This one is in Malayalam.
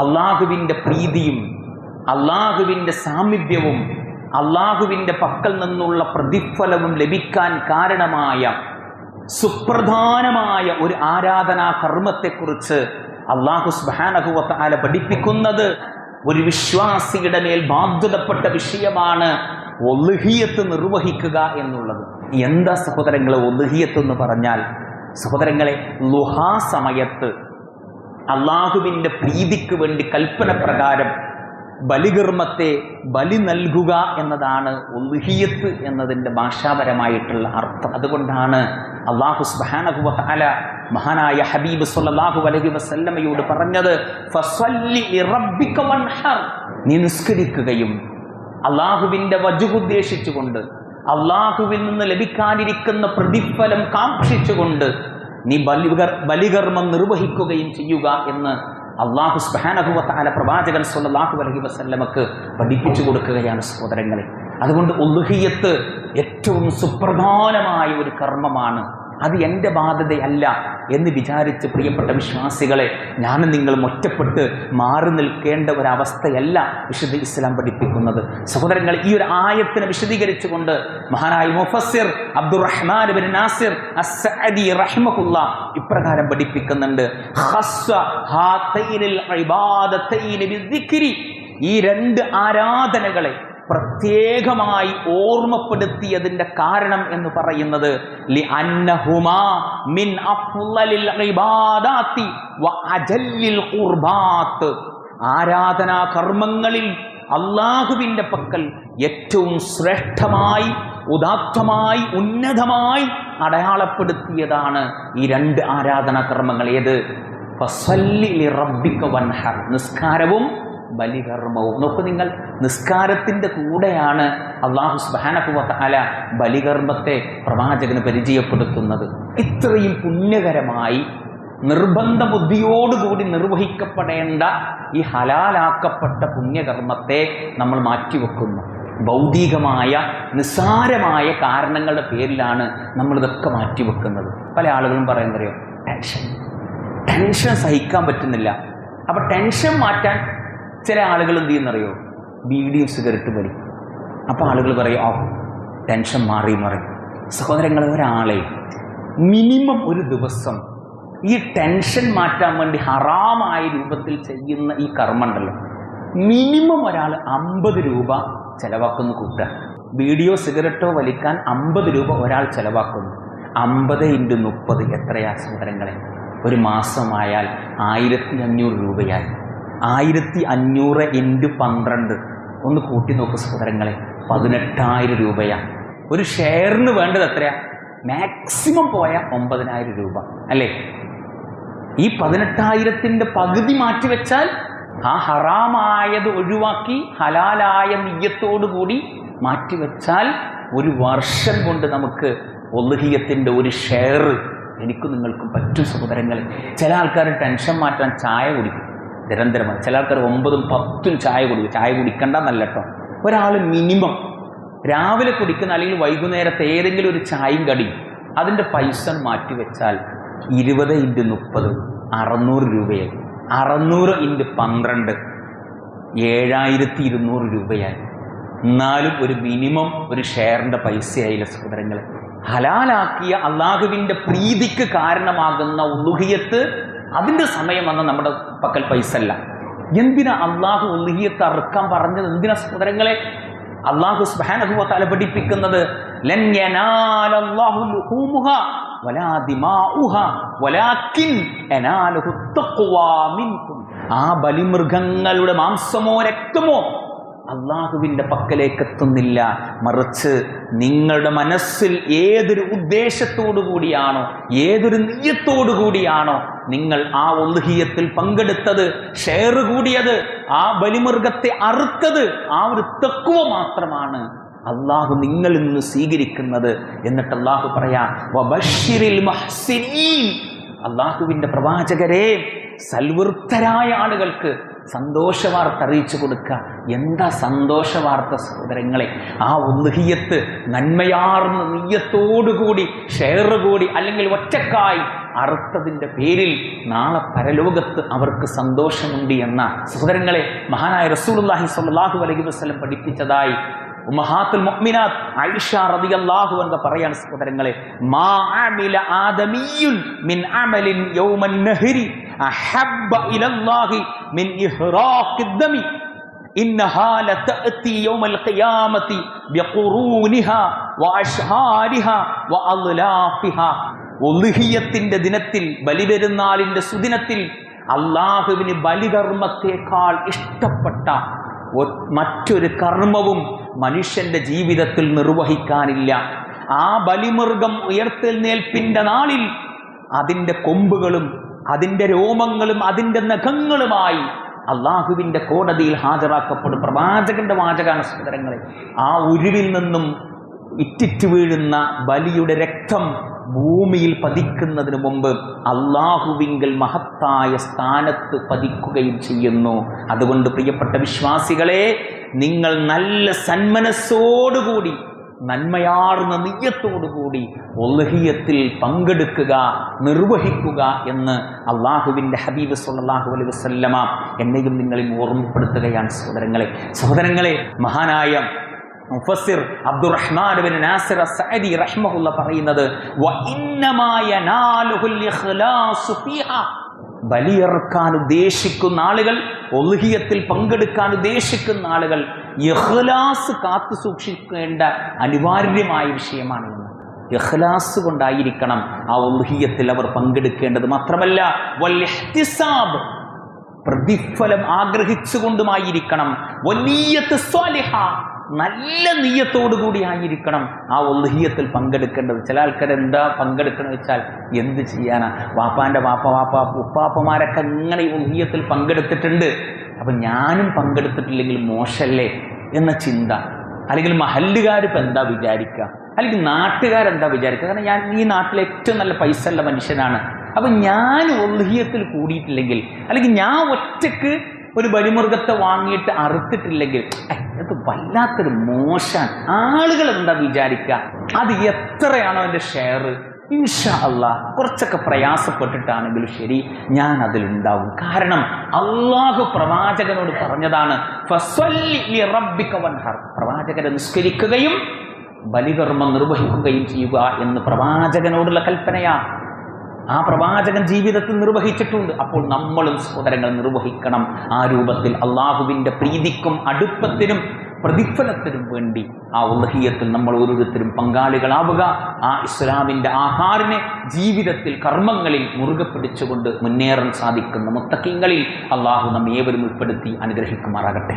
അള്ളാഹുവിന്റെ പ്രീതിയും അള്ളാഹുവിന്റെ സാമീപ്യവും അള്ളാഹുവിന്റെ പക്കൽ നിന്നുള്ള പ്രതിഫലവും ലഭിക്കാൻ കാരണമായ സുപ്രധാനമായ ഒരു ആരാധനാ കർമ്മത്തെക്കുറിച്ച് അള്ളാഹു സുബാനഹുവത്താല പഠിപ്പിക്കുന്നത് ഒരു വിശ്വാസിയുടെ മേൽ ബാധ്യതപ്പെട്ട വിഷയമാണ് ഒലുഹിയത്ത് നിർവഹിക്കുക എന്നുള്ളത്. എന്താ സഹോദരങ്ങളെ ഒലുഹിയത്ത് എന്ന് പറഞ്ഞാൽ സഹോദരങ്ങളെ ലുഹാ സമയത്ത് അള്ളാഹുവിന്റെ പ്രീതിക്ക് വേണ്ടി കൽപ്പന പ്രകാരം ബലികർമ്മത്തെ ബലി നൽകുക എന്നതാണ് ഉൽഹിയത്ത് എന്നതിന്റെ ഭാഷാപരമായിട്ടുള്ള അർത്ഥം അതുകൊണ്ടാണ് അള്ളാഹു സുബാനഹുല മഹാനായ ഹബീബ് സുല്ലാഹു അലൈഹി വസല്ലമയോട് പറഞ്ഞത്. നീ നിസ്കരിക്കുകയും അള്ളാഹുവിന്റെ വജുഹുദ്ദേശിച്ചുകൊണ്ട് അള്ളാഹുവിൽ നിന്ന് ലഭിക്കാനിരിക്കുന്ന പ്രതിഫലം കാക്ഷിച്ചുകൊണ്ട് നീ ബലികർ ബലികർമ്മം നിർവഹിക്കുകയും ചെയ്യുക എന്ന് അള്ളാഹു സ്ബാനഹുവത്താല പ്രവാചകൻ സല്ലല്ലാഹു അലൈഹി വസല്ലമക്ക് പഠിപ്പിച്ചു കൊടുക്കുകയാണ് സഹോദരങ്ങളെ. അതുകൊണ്ട് ഉൽഹിയത്ത് ഏറ്റവും സുപ്രധാനമായ ഒരു കർമ്മമാണ് അത് എന്റെ ബാധ്യതയല്ല എന്ന് വിചാരിച്ച് പ്രിയപ്പെട്ട വിശ്വാസികളെ ഞാൻ നിങ്ങളും ഒറ്റപ്പെട്ട് മാറി നിൽക്കേണ്ട ഒരവസ്ഥയല്ല വിശുദ്ധ ഇസ്ലാം പഠിപ്പിക്കുന്നത്. സഹോദരങ്ങൾ ഈ ഒരു ആയത്തിനെ വിശദീകരിച്ചുകൊണ്ട് മഹാനായ മുഫസ്സിർ അബ്ദുറഹ്മാൻ ബിൻ നാസിർ അസ്സഅദി റഹ്മഹുല്ല ഇപ്രകാരം പഠിപ്പിക്കുന്നുണ്ട്. ഈ രണ്ട് ആരാധനകളെ പ്രത്യേകമായി ഓർമ്മപ്പെടുത്തിയതിന്റെ കാരണം എന്ന് പറയുന്നത് ലി മിൻ വ അജല്ലിൽ ഖുർബാത്ത്. ആരാധനാ കർമ്മങ്ങളിൽ അള്ളാഹുവിന്റെ പക്കൽ ഏറ്റവും ശ്രേഷ്ഠമായി ഉദാത്തമായി ഉന്നതമായി അടയാളപ്പെടുത്തിയതാണ് ഈ രണ്ട് ആരാധനാ കർമ്മങ്ങൾ. ഏത്? നിസ്കാരവും ബലികർമ്മവും. നോക്കൂ നിങ്ങൾ നിസ്കാരത്തിന്റെ കൂടെയാണ് അള്ളാഹു സുബാനഹുവല ബലികർമ്മത്തെ പ്രവാചകന് പരിചയപ്പെടുത്തുന്നത്. ഇത്രയും പുണ്യകരമായി നിർബന്ധ ബുദ്ധിയോടുകൂടി നിർവഹിക്കപ്പെടേണ്ട ഈ ഹലാലാക്കപ്പെട്ട പുണ്യകർമ്മത്തെ നമ്മൾ മാറ്റിവെക്കുന്നു. ഭൗതികമായ നിസ്സാരമായ കാരണങ്ങളുടെ പേരിലാണ് നമ്മളിതൊക്കെ മാറ്റിവെക്കുന്നത്. പല ആളുകളും പറയുന്നറിയോ ടെൻഷൻ. ടെൻഷൻ സഹിക്കാൻ പറ്റുന്നില്ല. അപ്പം ടെൻഷൻ മാറ്റാൻ ചില ആളുകൾ എന്ത് ചെയ്യുന്നറിയോ? ബീഡിയും സിഗരറ്റ് വലിക്കും അപ്പോൾ ആളുകൾ പറയും ഓ ടെൻഷൻ മാറി പറയും സഹോദരങ്ങളെ ഒരാളെ മിനിമം ഒരു ദിവസം ഈ ടെൻഷൻ മാറ്റാൻ വേണ്ടി ഹറാമായ രൂപത്തിൽ ചെയ്യുന്ന ഈ കർമ്മമുണ്ടല്ലോ മിനിമം ഒരാൾ അമ്പത് രൂപ ചിലവാക്കുന്നു കൂട്ടുക. വീഡിയോ സിഗരറ്റോ വലിക്കാൻ അമ്പത് രൂപ ഒരാൾ ചിലവാക്കുന്നു. അമ്പത് ഇന്റു മുപ്പത് എത്രയാ സഹോദരങ്ങളെ? ഒരു മാസമായാൽ ആയിരത്തി അഞ്ഞൂറ് രൂപയായി. ആയിരത്തി അഞ്ഞൂറ് ഇന്റു പന്ത്രണ്ട്. ഒന്ന് കൂട്ടി നോക്ക് സഹോദരങ്ങളെ. പതിനെട്ടായിരം രൂപയാണ് ഒരു ഷെയറിന് വേണ്ടത് എത്രയാ? മാക്സിമം പോയ ഒമ്പതിനായിരം രൂപ. അല്ലേ? ഈ പതിനെട്ടായിരത്തിന്റെ പകുതി മാറ്റിവെച്ചാൽ ആ ഹറാമായത് ഒഴിവാക്കി ഹലാലായ കൂടി മാറ്റിവെച്ചാൽ ഒരു വർഷം കൊണ്ട് നമുക്ക് ഒലുഹിയത്തിന്റെ ഒരു ഷെയർ എനിക്കും നിങ്ങൾക്കും പറ്റും സഹോദരങ്ങളെ. ചില ആൾക്കാർ ടെൻഷൻ മാറ്റാൻ ചായ കുടിക്കും. നിരന്തരമായി ചില ആൾക്കാർ ഒമ്പതും പത്തും ചായ കുടിക്കും. ചായ കുടിക്കണ്ടെന്നല്ല കേട്ടോ ഒരാൾ മിനിമം രാവിലെ കുടിക്കുന്ന അല്ലെങ്കിൽ വൈകുന്നേരത്തെ ഏതെങ്കിലും ഒരു ചായയും കടിയും അതിന്റെ പൈസ മാറ്റി വെച്ചാൽ ഇരുപത് ഇന്റു മുപ്പത് അറുന്നൂറ് രൂപയായി. അറുന്നൂറ് ഇന്റു പന്ത്രണ്ട് ഏഴായിരത്തി ഇരുന്നൂറ് രൂപയായി. എന്നാലും ഒരു മിനിമം ഒരു ഷെയറിന്റെ പൈസയായില്ല സഹോദരങ്ങൾ ഹലാലാക്കിയ അള്ളാഹുവിന്റെ പ്രീതിക്ക് കാരണമാകുന്ന ഉലുഹിയത്ത് അതിന്റെ സമയം വന്ന നമ്മുടെ പക്കൽ പൈസ അല്ല എന്തിനാ അള്ളാഹു ഉലുഹിയത്ത് അറുക്കാൻ പറഞ്ഞത്? എന്തിനാ സഹോദരങ്ങളെ? അള്ളാഹു പഠിപ്പിക്കുന്നത് യനാലുഹു തഖ്വാ മിൻകും. ആ ബലിമൃഗങ്ങളുടെ മാംസമോ രക്തമോ അള്ളാഹുവിന്റെ പക്കലേക്ക് എത്തുന്നില്ല മറിച്ച് നിങ്ങളുടെ മനസ്സിൽ ഏതൊരു ഉദ്ദേശത്തോടു കൂടിയാണോ ഏതൊരു നീയത്തോടു കൂടിയാണോ നിങ്ങൾ ആ ഒലുഹിയത്തിൽ പങ്കെടുത്തത് ഷെയർ കൂടിയത് ആ ബലിമൃഗത്തെ അറുത്തത് ആ ഒരു തെക്കുവ മാത്രമാണ് അള്ളാഹു നിങ്ങളിൽ നിന്ന് സ്വീകരിക്കുന്നത് എന്നിട്ട് അള്ളാഹു പറയാ. അള്ളാഹുവിന്റെ പ്രവാചകരെ സൽവൃത്തരായ ആളുകൾക്ക് സന്തോഷ വാർത്ത അറിയിച്ചു കൊടുക്കുക എന്താ സന്തോഷ വാർത്ത സഹോദരങ്ങളെ? ആ ഉദ്ഹിയത്ത് നന്മയാർന്ന നീയത്തോടുകൂടി ഷെയർ കൂടി അല്ലെങ്കിൽ ഒറ്റക്കായി അറുത്തതിന്റെ പേരിൽ നാളെ പരലോകത്ത് അവർക്ക് സന്തോഷമുണ്ട് എന്ന സഹോദരങ്ങളെ മഹാനായ റസൂലുള്ളാഹി സ്വല്ലല്ലാഹു അലൈഹി വസ്ലം പഠിപ്പിച്ചതായി ഉമ്മഹാത്തുൽ മുഅ്മിനാത്ത് ആയിഷ റളിയല്ലാഹു അൻഹ പറയാണ് സഹോദരങ്ങളെ മാ അമില ആദമിയുൻ മിൻ അമലിൻ യൗമൻ നഹരി അഹബ്ബ ഇലല്ലാഹി മിൻ ഇന്നഹാ യൗമൽ ഖിയാമത്തി വഅശ്ഹാരിഹാ ദിനത്തിൽ ബലിപെരുന്നാളിന്റെ സുദിനത്തിൽ അള്ളാഹുവിന് ബലികർമ്മത്തെക്കാൾ ഇഷ്ടപ്പെട്ട മറ്റൊരു കർമ്മവും മനുഷ്യന്റെ ജീവിതത്തിൽ നിർവഹിക്കാനില്ല. ആ ബലിമൃഗം ഉയർത്തെഴുന്നേൽപ്പിന്റെ നാളിൽ അതിന്റെ കൊമ്പുകളും അതിന്റെ രോമങ്ങളും അതിന്റെ നഖങ്ങളുമായി അള്ളാഹുവിന്റെ കോടതിയിൽ ഹാജരാക്കപ്പെടും. പ്രവാചകന്റെ വാചകാണ് സുന്ദരങ്ങളെ ആ ഉരുവിൽ നിന്നും ഇറ്റിറ്റ് വീഴുന്ന ബലിയുടെ രക്തം ഭൂമിയിൽ പതിക്കുന്നതിന് മുമ്പ് അള്ളാഹുവിങ്കൽ മഹത്തായ സ്ഥാനത്ത് പതിക്കുകയും ചെയ്യുന്നു. അതുകൊണ്ട് പ്രിയപ്പെട്ട വിശ്വാസികളെ നിങ്ങൾ നല്ല സന്മനസ്സോടുകൂടി നന്മയാർന്ന നെയ്യത്തോടുകൂടി ഒലഹിയത്തിൽ പങ്കെടുക്കുക നിർവഹിക്കുക എന്ന് അള്ളാഹുവിന്റെ ഹബീബ് സല്ലല്ലാഹു അലൈ വസല്ലമ എന്നെയും നിങ്ങളെയും ഓർമ്മപ്പെടുത്തുകയാണ് സഹോദരങ്ങളെ. സഹോദരങ്ങളെ മഹാനായ മുഫസ്സിർ അബ്ദുറഹ്മാൻ ബിൻ നാസിർ സഅദി റഹ്മഹുല്ല പറയുന്നത് ബലിയർക്കാൻ ഉദ്ദേശിക്കുന്ന ആളുകൾ ഒലുഹിയത്തിൽ പങ്കെടുക്കാൻ ഉദ്ദേശിക്കുന്ന ആളുകൾ ഇഖ്ലാസ് കാത്തു സൂക്ഷിക്കേണ്ട അനിവാര്യമായ വിഷയമാണ് ഇന്ന് ഇഖ്ലാസ് കൊണ്ടായിരിക്കണം ആ ഉൽഹിയത്തിൽ അവർ പങ്കെടുക്കേണ്ടത് മാത്രമല്ല വൽ പ്രതിഫലം ആഗ്രഹിച്ചുകൊണ്ടുമായിരിക്കണം. വലിയ നല്ല നീയത്തോടു കൂടി ആയിരിക്കണം ആ ഒല്ഹിയത്തിൽ പങ്കെടുക്കേണ്ടത്. ചില ആൾക്കാർ എന്താ പങ്കെടുക്കണം വെച്ചാൽ എന്ത് ചെയ്യാനാ? വാപ്പാന്റെ വാപ്പ വാപ്പ ഉപ്പാപ്പമാരൊക്കെ ഇങ്ങനെ ഈ ഒല്ഹിയത്തിൽ പങ്കെടുത്തിട്ടുണ്ട്. അപ്പം ഞാനും പങ്കെടുത്തിട്ടില്ലെങ്കിൽ മോശമല്ലേ എന്ന ചിന്ത. അല്ലെങ്കിൽ മഹല്ലുകാർ ഇപ്പം എന്താ വിചാരിക്കുക അല്ലെങ്കിൽ നാട്ടുകാരെന്താ വിചാരിക്കുക കാരണം ഞാൻ ഈ നാട്ടിലെ ഏറ്റവും നല്ല പൈസ ഉള്ള മനുഷ്യനാണ്. അപ്പം ഞാൻ ഒല്ഹിയത്തിൽ കൂടിയിട്ടില്ലെങ്കിൽ അല്ലെങ്കിൽ ഞാൻ ഒറ്റയ്ക്ക് ഒരു ബലിമൃഗത്തെ വാങ്ങിയിട്ട് അറുത്തിട്ടില്ലെങ്കിൽ അത് വല്ലാത്തൊരു മോശം ആളുകൾ എന്താ വിചാരിക്കുക അത് എത്രയാണോ എന്റെ ഷെയർ ഇൻഷാ അള്ളാ കുറച്ചൊക്കെ പ്രയാസപ്പെട്ടിട്ടാണെങ്കിലും ശരി ഞാൻ അതിലുണ്ടാവും കാരണം അള്ളാഹു പ്രവാചകനോട് പറഞ്ഞതാണ്. പ്രവാചകനെ നിസ്കരിക്കുകയും ബലികർമ്മം നിർവഹിക്കുകയും ചെയ്യുക എന്ന് പ്രവാചകനോടുള്ള കൽപ്പനയാ. ആ പ്രവാചകൻ ജീവിതത്തിൽ നിർവഹിച്ചിട്ടുണ്ട്. അപ്പോൾ നമ്മളും സഹോദരങ്ങൾ നിർവഹിക്കണം. ആ രൂപത്തിൽ അള്ളാഹുവിന്റെ പ്രീതിക്കും അടുപ്പത്തിനും പ്രതിഫലത്തിനും വേണ്ടി ആ ഉലഹിയത്തിൽ നമ്മൾ ഓരോരുത്തരും പങ്കാളികളാവുക. ആ ഇസ്ലാമിന്റെ ആഹാറിനെ ജീവിതത്തിൽ കർമ്മങ്ങളിൽ മുറുകെ പിടിച്ചുകൊണ്ട് മുന്നേറാൻ സാധിക്കുന്ന മുത്തക്കിങ്ങളിൽ അള്ളാഹു നമ്മേവരും ഉൾപ്പെടുത്തി അനുഗ്രഹിക്കുമാറാകട്ടെ.